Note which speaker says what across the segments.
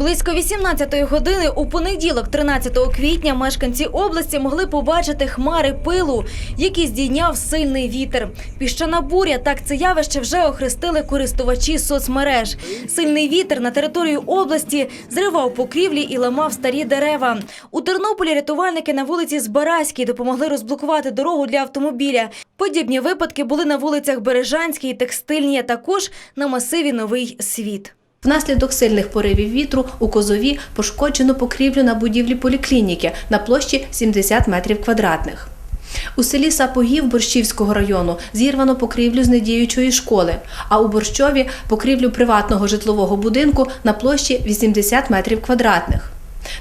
Speaker 1: Близько 18-ї години у понеділок, 13 квітня, мешканці області могли побачити хмари пилу, які здійняв сильний вітер. Піщана буря так це явище вже охрестили користувачі соцмереж. Сильний вітер на території області зривав покрівлі і ламав старі дерева. У Тернополі рятувальники на вулиці Збаразькій допомогли розблокувати дорогу для автомобіля. Подібні випадки були на вулицях Бережанській, Текстильній, а також на масиві Новий Світ.
Speaker 2: Внаслідок сильних поривів вітру у Козові пошкоджено покрівлю на будівлі поліклініки на площі 70 метрів квадратних. У селі Сапогів Борщівського району зірвано покрівлю з недіючої школи, а у Борщові покрівлю приватного житлового будинку на площі 80 метрів квадратних.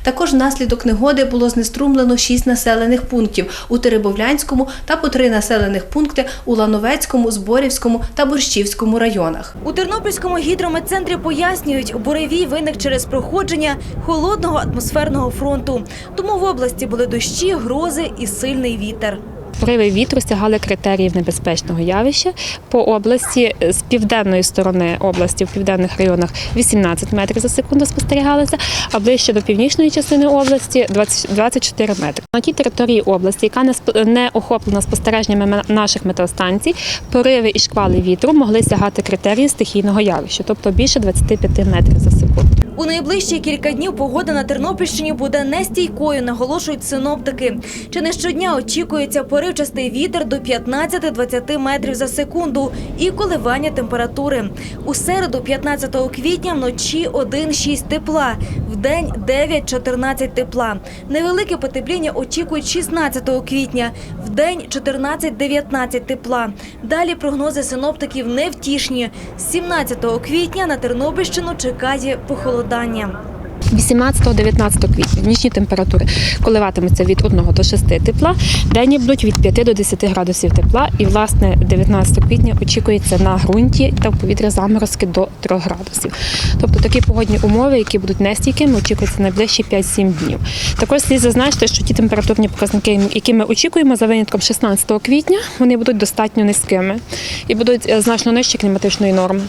Speaker 2: Також внаслідок негоди було знеструмлено шість населених пунктів у Теребовлянському та по три населених пункти у Лановецькому, Зборівському та Борщівському районах.
Speaker 1: У Тернопільському гідрометцентрі пояснюють, буревій виник через проходження холодного атмосферного фронту. Тому в області були дощі, грози і сильний вітер.
Speaker 3: Пориви вітру сягали критеріїв небезпечного явища по області з південної сторони області, в південних районах 18 метрів за секунду спостерігалися, а ближче до північної частини області 24 метри. На тій території області, яка не охоплена спостереженнями наших метеостанцій, пориви і шквали вітру могли сягати критерії стихійного явища, тобто більше 25 метрів за секунду.
Speaker 1: У найближчі кілька днів погода на Тернопільщині буде нестійкою, наголошують синоптики. Чи не щодня очікується поривчастий вітер до 15-20 метрів за секунду і коливання температури. У середу, 15 квітня, вночі 1-6 тепла, вдень 9-14 тепла. Невелике потепління очікують 16 квітня, вдень 14-19 тепла. Далі прогнози синоптиків невтішні. З 17 квітня на Тернопільщину чекає похолодання.
Speaker 3: 18-19 квітня нічні температури коливатимуться від 1 до 6 тепла, денні будуть від 5 до 10 градусів тепла. І, власне, 19 квітня очікується на ґрунті та в повітря заморозки до 3 градусів. Тобто такі погодні умови, які будуть нестійкими, очікуються найближчі 5-7 днів. Також слід зазначити, що ті температурні показники, які ми очікуємо за винятком 16 квітня, вони будуть достатньо низькими і будуть е, значно нижчі кліматичної норми.